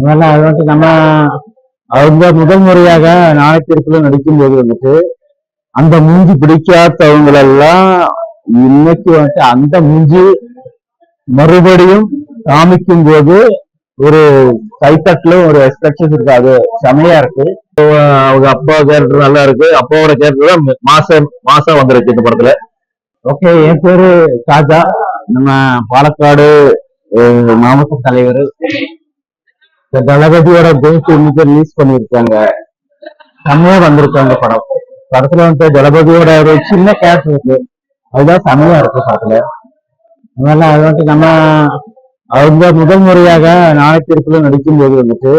அதனால அது வந்துட்டு நம்ம அவங்க முதல் முறையாக நாணயத்திற்குள்ள நடிக்கும் போது வந்துட்டு அந்த மூஞ்சி பிடிக்காதவங்களெல்லாம் இன்னைக்கு வந்துட்டு அந்த மூஞ்சி மறுபடியும் காமிக்கும் போது ஒரு கைத்தட்டுல ஒரு எக்ஸ்பிரஷன் இருக்காது செமையா இருக்கு. அவங்க அப்பா கேரக்டர் நல்லா இருக்கு. அப்பாவோட கேரக்டர் தான் மாசம் மாசம் வந்திருக்கு இந்த படத்துல. ஓகே என் பேரு காஜா நம்ம பாலக்காடு மாவட்ட தலைவர். இந்த தளபதியோட கோஸ்ட் இன்னைக்கு ரிலீஸ் பண்ணியிருக்காங்க. செம்மையா வந்திருக்காங்க படம். படத்துல வந்து தளபதியோட ஒரு சின்ன கேஸ் இருக்கு. அதுதான் செம்மையா இருக்கு படத்துல. அதனால அது வந்துட்டு நம்ம அவங்க முதல் முறையாக நாணயத்திற்குள்ள நடிக்கும் போது வந்துட்டு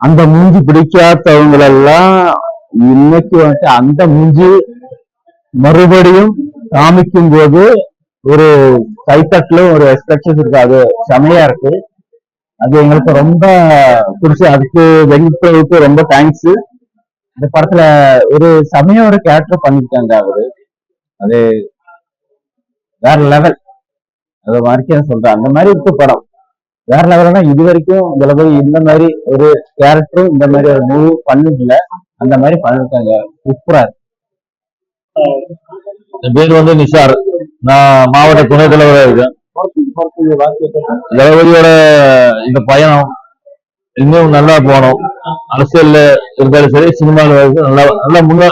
அந்த மூஞ்சி பிடிக்காதவங்களெல்லாம் இன்னைக்கு வந்துட்டு அந்த மூஞ்சி மறுபடியும் காமிக்கும் போது ஒரு கைத்தட்டிலும் ஒரு எக்ஸ்பெக்டன்ஸ் இருக்காது செமையா இருக்கு. அது எங்களுக்கு ரொம்ப பிடிச்சி அதுக்கு வெங்கட்பிரபுக்கு ரொம்ப தேங்க்ஸ் இந்த படத்துல ஒரு செமையா ஒரு கேரக்டர் பண்ணிருக்காங்க அவரு. அது வேற லெவல் அது வரைக்கும் சொல்றேன். அந்த மாதிரி இருக்கு படம். வேற லெவல்னா இது வரைக்கும் தளபதி இந்த மாதிரி ஒரு கேரக்டரும் இந்த மாதிரி ஒரு மூவி பண்ணதில்ல அந்த மாதிரி பண்ணிருக்காங்க. சூப்பரா இருக்கு. என் பேர் வந்து நிசார் நான் மாவட்ட துணைத் தலைவராக இருக்கேன். தளபதியோட இந்த பயணம் இன்னும் நல்லா போகணும். அரசியல்ல இருந்தாலும் சரி சினிமாவில் நல்லா நல்லா முன்னா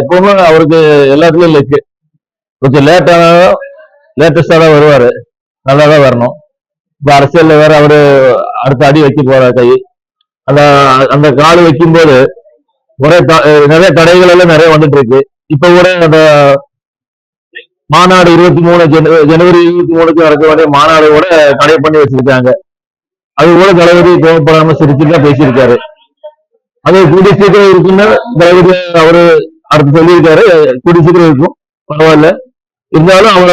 எப்பவுமே அவருக்கு எல்லாத்துலயும் இருக்கு கொஞ்சம் லேட்டானாலும் லேட்டஸ்டா தான் வருவாரு. நல்லா தான் வரணும். இப்ப அரசியல்ல வேற அவரு அடுத்த அடி வைக்க போறாரு கை. அந்த அந்த கால் வைக்கும்போது ஒரே நிறைய தடைகள் எல்லாம் நிறைய வந்துட்டு இருக்கு. இப்ப கூட அந்த மாநாடு இருபத்தி மூணு ஜனவரி இருபத்தி மூணுக்கு நடக்க வேண்டிய மாநாடு கூட தடை பண்ணி வச்சிருக்காங்க. அது கூட தளபதி கோவப்படாம சிரிச்சு தான் பேசியிருக்காரு. அது கூடிய சீக்கிரம் இருக்குன்னு தளபதி அவரு அடுத்து சொல்லியிருக்காரு. கூடிய சீக்கிரம் இருக்கும். பரவாயில்ல. இருந்தாலும் அவங்க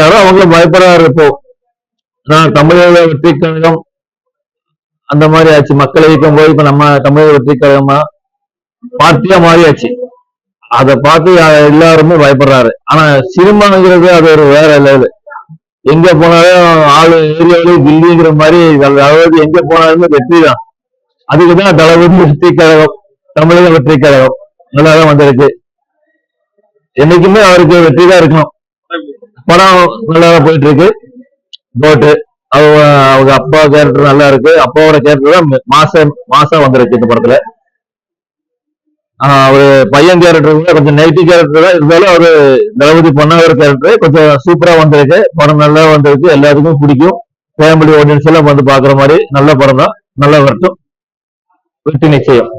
யாரும் அவங்கள பயப்படுறாரு இப்போ நான் தமிழக வெற்றி கழகம் அந்த மாதிரி ஆச்சு. மக்கள் இயக்கம் போய் இப்ப நம்ம தமிழக வெற்றி கழகமா பார்ட்டியா மாறியாச்சு. அதை பார்த்து எல்லாருமே பயப்படுறாரு. ஆனா சினிமாங்கிறது அது ஒரு வேற லெவல் எங்க போனாலும் ஆளு ஏரியாவிலே தில்லிங்கிற மாதிரி அதாவது எங்க போனாலுமே வெற்றி தான் அதுக்கு தான் தளபதி வெற்றி கழகம் தமிழக வெற்றி கழகம் நல்லா தான் வந்திருக்கு. என்னைக்குமே அவருக்கு வெற்றி தான் இருக்கணும். படம் நல்லா தான் போயிட்டு இருக்கு போட்டு அவங்க அவங்க அப்பா கேரக்டர் நல்லா இருக்கு. அப்பாவோட கேரக்டர் தான் மாசம் மாசம் வந்திருக்கு இந்த படத்துல. ஒரு பையன் கேரக்டர் கொஞ்சம் நெகட்டிவ் கேரக்டர் தான் இருந்தாலும் அவர் தளபதி பொன்னாவர் கேரக்டர் கொஞ்சம் சூப்பரா வந்திருக்கு. படம் நல்லா வந்திருக்கு. எல்லாத்துக்கும் பிடிக்கும். ஃபேமிலி ஆடியன்ஸ் எல்லாம் வந்து பாக்குற மாதிரி நல்ல படம் தான். நல்லா வரட்டும் வெற்றி நிச்சயம்.